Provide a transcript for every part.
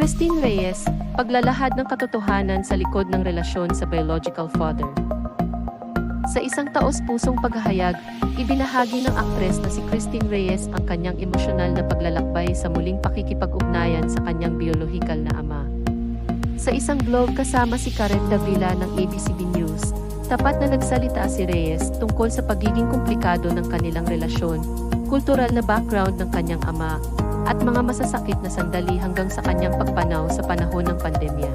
Christine Reyes, paglalahad ng katotohanan sa likod ng relasyon sa biological father. Sa isang taos-pusong paghahayag, ibinahagi ng aktres na si Christine Reyes ang kanyang emosyonal na paglalakbay sa muling pakikipag-ugnayan sa kanyang biolohikal na ama. Sa isang blog kasama si Karen Davila ng ABCB News, tapat na nagsalita si Reyes tungkol sa pagiging komplikado ng kanilang relasyon, kultural na background ng kanyang ama, at mga masasakit na sandali hanggang sa kanyang pagpanaw sa panahon ng pandemya.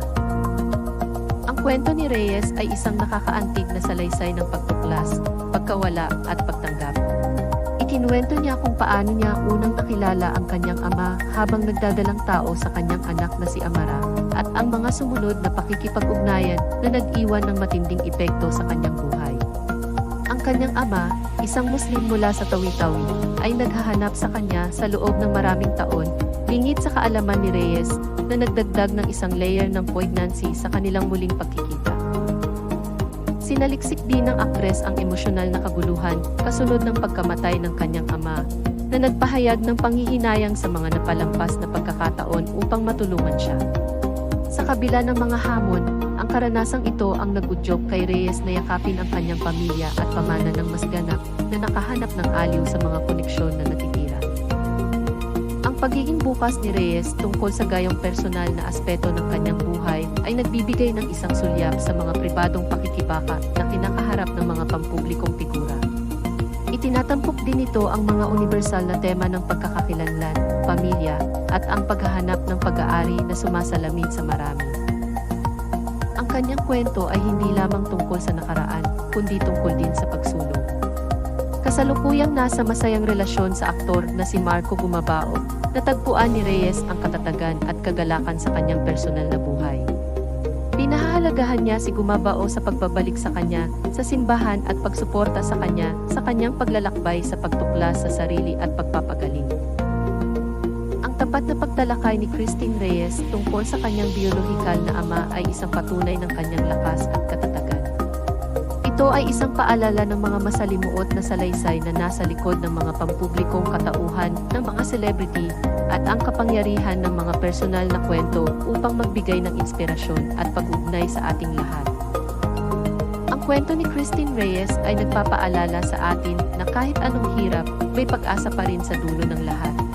Ang kwento ni Reyes ay isang nakakaantig na salaysay ng pagtuklas, pagkawala at pagtanggap. Ikinuwento niya kung paano niya unang nakilala ang kanyang ama habang nagdadalang tao sa kanyang anak na si Amara at ang mga sumunod na pakikipag-ugnayan na nag-iwan ng matinding epekto sa kanyang buhay. Ang kanyang ama, isang Muslim mula sa Tawi-Tawi, ay naghahanap sa kanya sa loob ng maraming taon, lingit sa kaalaman ni Reyes na nagdagdag ng isang layer ng poignancy sa kanilang muling pagkikita. Sinaliksik din ng aktres ang emosyonal na kaguluhan kasunod ng pagkamatay ng kanyang ama, na nagpahayag ng panghihinayang sa mga napalampas na pagkakataon upang matulungan siya. Sa kabila ng mga hamon, ang karanasang ito ang nagudyok kay Reyes na yakapin ang kanyang pamilya at pamana ng mas ganap na nakahanap ng aliw sa mga koneksyon na natitira. Ang pagiging bukas ni Reyes tungkol sa gayong personal na aspeto ng kanyang buhay ay nagbibigay ng isang sulyap sa mga pribadong pakikibaka na kinakaharap ng mga pampublikong figura. Itinatampok din ito ang mga universal na tema ng pagkakakilanlan, pamilya, at ang paghahanap ng pag-aari na sumasalamin sa marami. Ang kanyang kwento ay hindi lamang tungkol sa nakaraan, kundi tungkol din sa pagsulong. Kasalukuyang nasa masayang relasyon sa aktor na si Marco Gumabao, natagpuan ni Reyes ang katatagan at kagalakan sa kanyang personal na buhay. Pinahahalagahan niya si Gumabao sa pagbabalik sa kanya, sa simbahan at pagsuporta sa kanya sa kanyang paglalakbay sa pagtuklas sa sarili at pagpapagaling. Ang tapat na pagtalakay ni Christine Reyes tungkol sa kanyang biolohikal na ama ay isang patunay ng kanyang lakas at katatagan. Ito ay isang paalala ng mga masalimuot na salaysay na nasa likod ng mga pampublikong katauhan ng mga celebrity at ang kapangyarihan ng mga personal na kwento upang magbigay ng inspirasyon at pag-ugnay sa ating lahat. Ang kwento ni Christine Reyes ay nagpapaalala sa atin na kahit anong hirap, may pag-asa pa rin sa dulo ng lahat.